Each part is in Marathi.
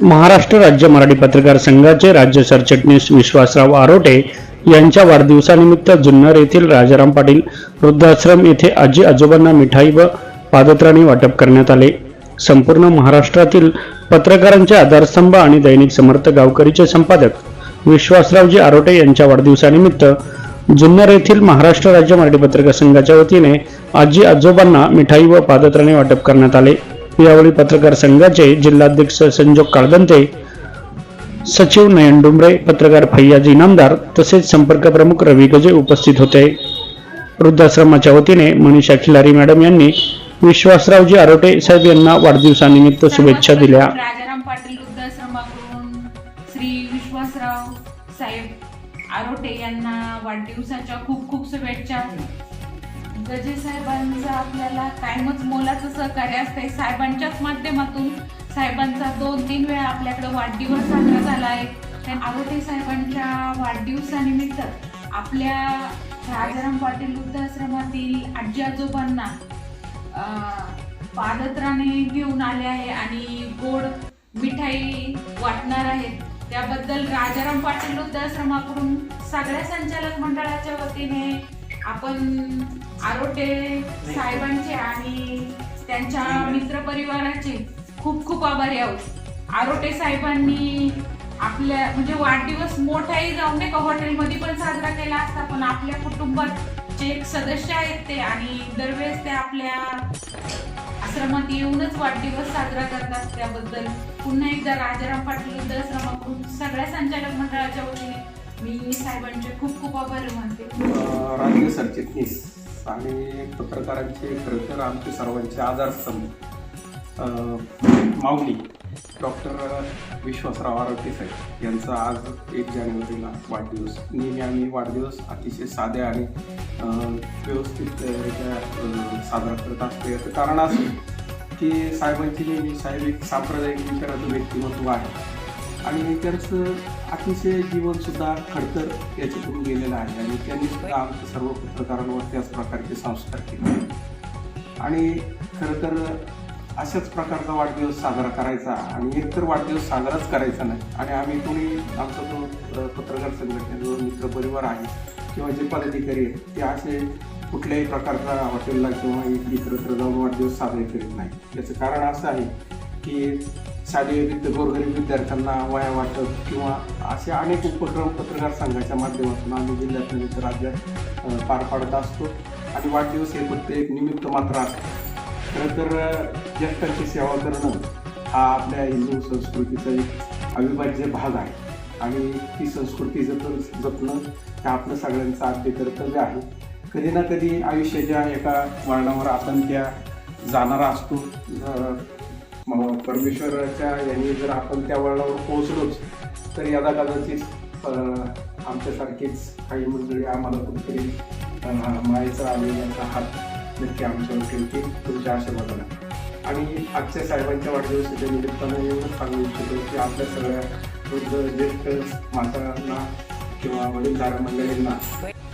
महाराष्ट्र राज्य मराठी पत्रकार संघाचे राज्य सरचिटणीस विश्वासराव आरोटे यांच्या वाढदिवसानिमित्त जुन्नर येथील राजाराम पाटील वृद्धाश्रम येथे आजी आजोबांना मिठाई व पादत्राणे वाटप करण्यात आले. संपूर्ण महाराष्ट्रातील पत्रकारांचे आधारस्तंभ आणि दैनिक समर्थ गावकरीचे संपादक विश्वासरावजी आरोटे यांच्या वाढदिवसानिमित्त जुन्नर येथील महाराष्ट्र राज्य मराठी पत्रकार संघाच्या वतीने आजी आजोबांना मिठाई व पादत्राणे वाटप करण्यात आले. यावेळी पत्रकार संघाचे जिल्हाध्यक्ष संजोग काळदंते सचिव नयन डुंबरे पत्रकार फैयाज इनामदार तसेच संपर्क प्रमुख रवी गजे उपस्थित होते. वृद्धाश्रमाच्या वतीने मनीषा खिलारी मॅडम यांनी विश्वासरावजी आरोटे साहेब यांना वाढदिवसानिमित्त शुभेच्छा दिल्या. राजाराम पाटील वृद्धाश्रमाकडून श्री विश्वासराव साहेब आरोटे यांना वाढदिवसाच्या खूप खूप शुभेच्छा. गजे साहेबांचं आपल्याला कायमच मोलाचं सहकार्य असते साहेबांच्याच माध्यमातून साहेबांचा दोन तीन वेळा आपल्याकडे वाढदिवस साजरा झाला आहे. त्या आरोटे साहेबांच्या वाढदिवसानिमित्त आपल्या राजाराम पाटील वृद्धाश्रमातील आजी आजोबांना अं, पादत्राणे घेऊन आले आहे आणि गोड मिठाई वाटणार आहेत त्याबद्दल राजाराम पाटील वृद्धाश्रमाकडून सगळ्या संचालक मंडळाच्या वतीने आपण आरोटे साहेबांचे आणि त्यांच्या मित्रपरिवाराचे खूप खूप आभारी आहोत. आरोटे साहेबांनी आपल्या म्हणजे वाढदिवस मोठाही जाऊन नाही का हॉटेलमध्ये पण साजरा केला असता पण आपल्या कुटुंबाचे एक सदस्य आहेत ते आणि दरवेळेस ते आपल्या आश्रमात येऊनच वाढदिवस साजरा करतात. त्याबद्दल पुन्हा एकदा राजाराम पाटील वृद्धाश्रमाकडून सगळ्या संचालक मंडळाच्या वतीने मी साहेबांचे खूप खूप आभार मानते. राज्य सरचिटणीस आणि पत्रकारांचे खरं तर आमचे सर्वांचे आधारस्तंभ माऊली डॉक्टर विश्वासराव आरोग्य साहेब यांचा आज एक जानेवारीला वाढदिवस. नेहमी आम्ही वाढदिवस अतिशय साध्या आणि व्यवस्थित व्यवस्थितरित्या साजरा करत असतो. याचं कारण असं की साहेबांची नेहमी साहेब एक सांप्रदायिक विचाराचं व्यक्तिमत्व आहे. आणि त्यांचं अतिशय जीवनसुद्धा खडतर याच्यातून गेलेलं आहे. आणि त्यांनी सुद्धा आमच्या सर्व पत्रकारांवर त्याच प्रकारचे संस्कार केले. आणि खरं तर अशाच प्रकारचा वाढदिवस साजरा करायचा आणि एकतर वाढदिवस साजराच करायचा नाही. आणि आम्ही कोणी आमचा जो पत्रकार संघटनेचा मित्र परिवार आहे किंवा जे पदाधिकारी आहेत ते असे कुठल्याही प्रकारचा हॉटेलला किंवा इतरत्र जाऊन वाढदिवस साजरे करीत नाही याचं कारण असं आहे की शालेय विद्य गोरगरीब विद्यार्थ्यांना वया वाटप किंवा असे अनेक उपक्रम पत्रकार संघाच्या माध्यमातून आम्ही जिल्ह्यातून इतर तर राज्यात पार पाडत असतो. आणि वाढदिवस हे फक्त एक निमित्त मात्र असतं. खरं तर ज्येष्ठांची सेवा करणं हा आपल्या हिंदू संस्कृतीचा एक अविभाज्य भाग आहे. आणि ती संस्कृती जतन जपणं हे आपलं सगळ्यांचं आद्य कर्तव्य आहे. कधी ना कधी आयुष्याच्या एका वळणावर आपण त्या जाणारा असतो. मग परमेश्वराच्या यांनी जर आपण त्या वळणावर पोहोचलोच तर यदा कदाचित आमच्यासारखीच काही मंडळी आम्हाला कुठेतरी मायचा मायेचा आलेल्याचा हात नक्की आमच्यावर ठेवतील तुमच्या आशीर्वादाला आणि आजच्या साहेबांच्या वाढदिवसाच्या निमित्तानं एवढंच सांगू इच्छितो की आपल्या सगळ्या वृद्ध ज्येष्ठ मातांना किंवा वडीलधारा मंडळींना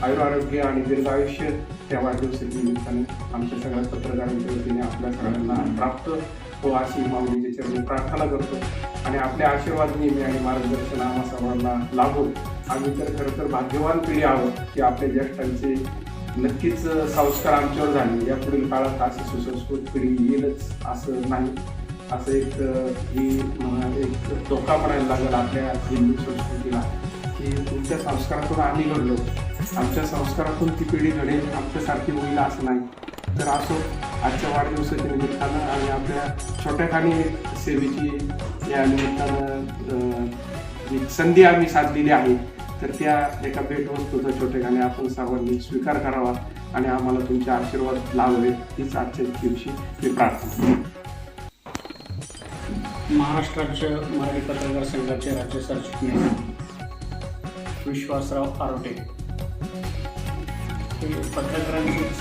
आयुरारोग्य आणि दीर्घ आयुष्य त्या वाढदिवसाच्या निमित्ताने आमच्या सगळ्या पत्रकारांच्या वतीने आपल्या सगळ्यांना प्राप्त. हो अशी माऊलीच्या चरणी प्रार्थना करतो. आणि आपले आशीर्वाद नेहमी आणि मार्गदर्शन आम्हा सर्वांना लाभो आम्ही तर खरं तर भाग्यवान पिढी आहोत की आपल्या ज्येष्ठांचे नक्कीच संस्कार आमच्यावर झाले. या पुढील काळात अशी सुसंस्कृत पिढी येईलच असं नाही. असं एक ही एक धोका म्हणायला लागेल आपल्या हिंदू संस्कृतीला की तुमच्या संस्कारातून आम्ही घडलो. आमच्या संस्कारातून ती पिढी घडेल आमच्यासारखी होईल असं नाही. तर असो आजच्या वाढदिवसाच्या निमित्तानं आणि आपल्या छोट्या खाणी सेवेची या निमित्तानं एक संधी आम्ही साधलेली आहे तर त्या एका भेटवस्तूचा छोटेखाने आपण सर्वांनी स्वीकार करावा आणि आम्हाला तुमचे आशीर्वाद लावले हीच आजच्या दिवशी मी प्रार्थना महाराष्ट्र राज्य मराठी पत्रकार संघाचे राज्य सरचिटणीस विश्वासराव आरोटे. हे पत्रकारांचेच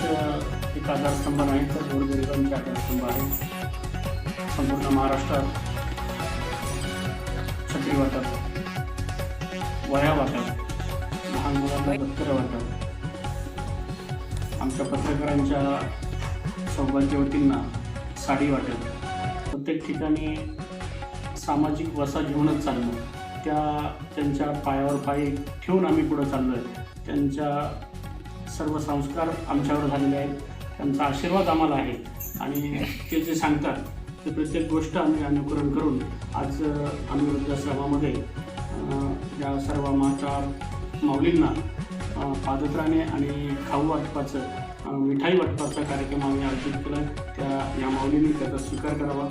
अ, आधारस्तंभ नाही तर गोरगरिबांचे आधारस्तंभ आहे. संपूर्ण महाराष्ट्रात छत्री वाटप. वया वाटप. लहान मुलांना दप्तर वाटप. आमच्या पत्रकारांच्या सौभाग्यवतींना साडी वाटप. प्रत्येक ठिकाणी सामाजिक वसा घेऊनच चाललो त्या त्यांच्या पायावर पाय ठेवून आम्ही पुढं चाललो आहे त्यांच्या सर्व संस्कार आमच्यावर झालेले आहेत. त्यांचा आशीर्वाद आम्हाला आहे. आणि ते जे सांगतात ते प्रत्येक गोष्ट आम्ही अनुकरण करून आज आम्ही वृद्धाश्रमामध्ये या सर्व माता माऊलींना पादत्राणे आणि खाऊ वाटपाचं मिठाई वाटपाचा कार्यक्रम आम्ही आयोजित केला त्या या माऊलींनी त्याचा स्वीकार करावा.